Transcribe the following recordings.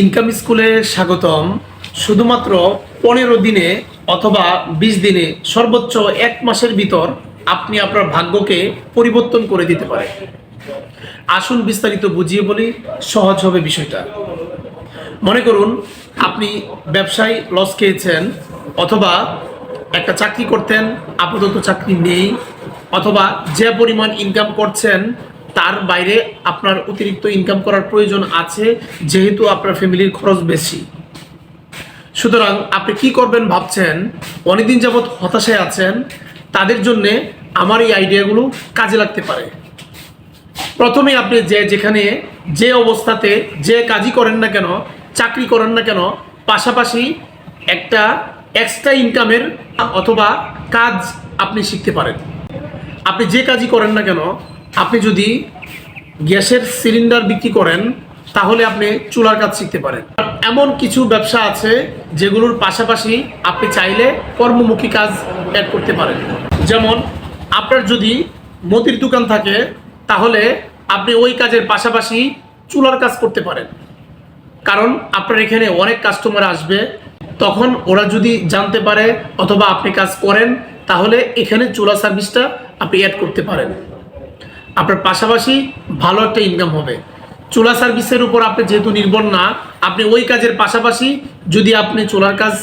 Income স্কুলে স্বাগতম। শুধুমাত্র পনেরো দিনে অথবা বিশ দিনে সর্বোচ্চ এক মাসের ভিতর আপনি আপনার ভাগ্যকে পরিবর্তন করে দিতে পারেন। আসুন বিস্তারিত বুঝিয়ে বলি সহজ হবে বিষয়টা। মনে করুন, আপনি ব্যবসায় লস খেয়েছেন অথবা একটা চাকরি করতেন, আপাতত চাকরি নেই, অথবা যে পরিমাণ ইনকাম করছেন তার বাইরে আপনার অতিরিক্ত ইনকাম করার প্রয়োজন আছে, যেহেতু আপনার ফ্যামিলির খরচ বেশি। সুতরাং আপনি কি করবেন ভাবছেন, অনেকদিন যাবৎ হতাশায় আছেন, তাদের জন্য আমার এই আইডিয়াগুলো কাজে লাগতে পারে। প্রথমে আপনি যে যেখানে, যে অবস্থাতে যে কাজই করেন না কেন, চাকরি করেন না কেন, পাশাপাশি একটা এক্সট্রা ইনকামের অথবা কাজ আপনি শিখতে পারেন। আপনি যে কাজই করেন না কেন আপনি যদি গ্যাসের সিলিন্ডার বিক্রি করেন, তাহলে আপনি চুলার কাজ শিখতে পারেন। এমন কিছু ব্যবসা আছে, যেগুলোর পাশাপাশি আপনি চাইলে কর্মমুখী কাজ অ্যাড করতে পারেন। যেমন, আপনার যদি মতির দোকান থাকে, তাহলে আপনি ওই কাজের পাশাপাশি চুলার কাজ করতে পারেন। কারণ আপনার এখানে অনেক কাস্টমার আসবে, তখন ওরা যদি জানতে পারে অথবা আপনি কাজ করেন, তাহলে এখানে চুলা সার্ভিসটা আপনি অ্যাড করতে পারেন। আপনার পাশাপাশি ভালো একটা ইনকাম হবে। চুলা সার্ভিসের উপর আপনি যেহেতু নির্ভর না, আপনি ওই কাজের পাশাপাশি যদি আপনি চুলার কাজ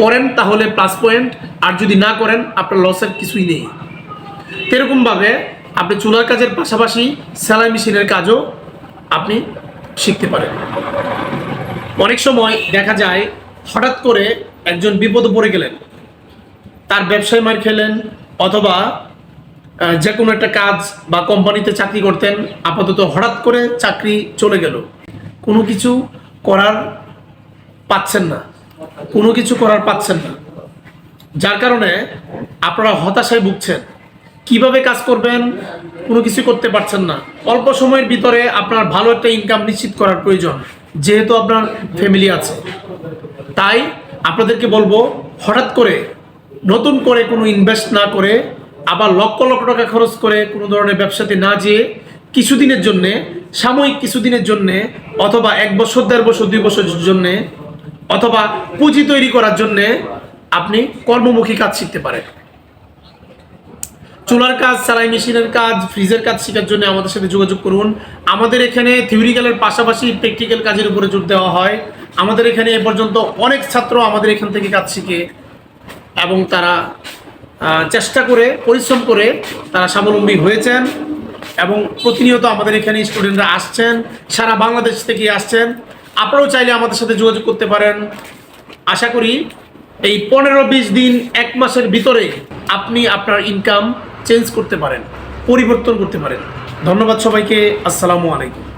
করেন তাহলে প্লাস পয়েন্ট আর যদি না করেন, আপনার লসের কিছুই নেই। এরকমভাবে আপনি চুলার কাজের পাশাপাশি সেলাই মেশিনের কাজও আপনি শিখতে পারেন। অনেক সময় দেখা যায়, হঠাৎ করে একজন বিপদে পড়ে গেলেন। তার ব্যবসায় মার খেলেন, অথবা যে কোনো একটা কাজ বা কোম্পানিতে চাকরি করতেন, আপাতত হঠাৎ করে চাকরি চলে গেল। কোনো কিছু করার পাচ্ছেন না। কোনো কিছু করার পাচ্ছেন না। যার কারণে আপনারা হতাশায় ভুগছেন। কীভাবে কাজ করবেন, কোনো কিছু করতে পারছেন না। অল্প সময়ের ভিতরে আপনার ভালো একটা ইনকাম নিশ্চিত করার প্রয়োজন, যেহেতু আপনার ফ্যামিলি আছে। তাই আপনাদেরকে বলব, হঠাৎ করে নতুন করে কোনো ইনভেস্ট না করে আবার লক্ষ লক্ষ টাকা খরচ করে কোনো ধরনের ব্যবসাতে না যেয়ে কিছুদিনের জন্যে, সাময়িক কিছুদিনের জন্যে, অথবা এক বছর, দেড় বছর, দুই বছরের জন্যে, অথবা পুঁজি তৈরি করার জন্যে আপনি কর্মমুখী কাজ শিখতে পারেন। চুলার কাজ, সেলাই মেশিনের কাজ, ফ্রিজের কাজ শেখার জন্য আমাদের সাথে যোগাযোগ করুন। আমাদের এখানে থিওরিক্যালের পাশাপাশি প্র্যাকটিক্যাল কাজের উপরে জোর দেওয়া হয়। আমাদের এখানে এ পর্যন্ত অনেক ছাত্র আমাদের এখান থেকে কাজ শিখে এবং তারা চেষ্টা করে, পরিশ্রম করে তারা স্বাবলম্বী হয়েছেন এবং প্রতিনিয়ত আমাদের এখানে স্টুডেন্টরা আসছেন, সারা বাংলাদেশ থেকে আসছেন। আপনারাও চাইলে আমাদের সাথে যোগাযোগ করতে পারেন। আশা করি এই পনেরো বিশ দিন, এক মাসের ভিতরে আপনি আপনার ইনকাম চেঞ্জ করতে পারেন, পরিবর্তন করতে পারেন। ধন্যবাদ সবাইকে। আসসালামু আলাইকুম।